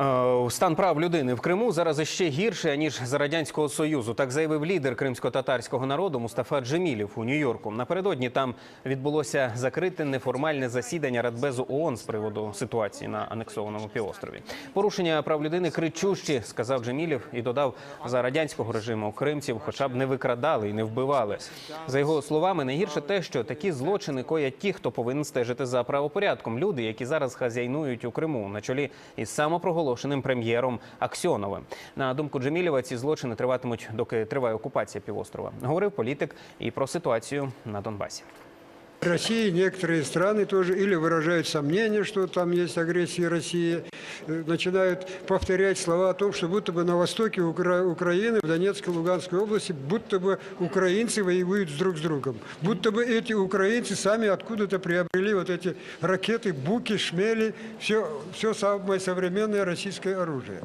Е, Стан прав людини в Криму зараз іще гірший ніж за радянського союзу. Так заявив лідер кримсько-татарського народу Мустафа Джемілів у Нью-Йорку. Напередодні там відбулося закрите неформальне засідання Радбезу ООН з приводу ситуації на анексованому півострові. Порушення прав людини кричущі, сказав Джемілів і додав за радянського режиму кримців, хоча б не викрадали і не вбивали. За його словами, найгірше те, що такі злочини коять ті, хто повинен стежити за правопорядком. Люди, які зараз хазяйнують у Криму, на чолі із самопроголошеним прем'єром Аксьоновим. На думку Джемілєва, ці злочини триватимуть, доки триває окупація півострова. Говорив політик і про ситуацію на Донбасі. Россия и некоторые страны тоже или выражают сомнение, что там есть агрессия России, э, начинают повторять слова о том, что будто бы на востоке Укра- Украины, в Донецкой, Луганской области, будто бы украинцы воюют друг с другом. Будто бы эти украинцы сами откуда-то приобрели вот эти ракеты, буки, шмели, все, все самое современное российское оружие.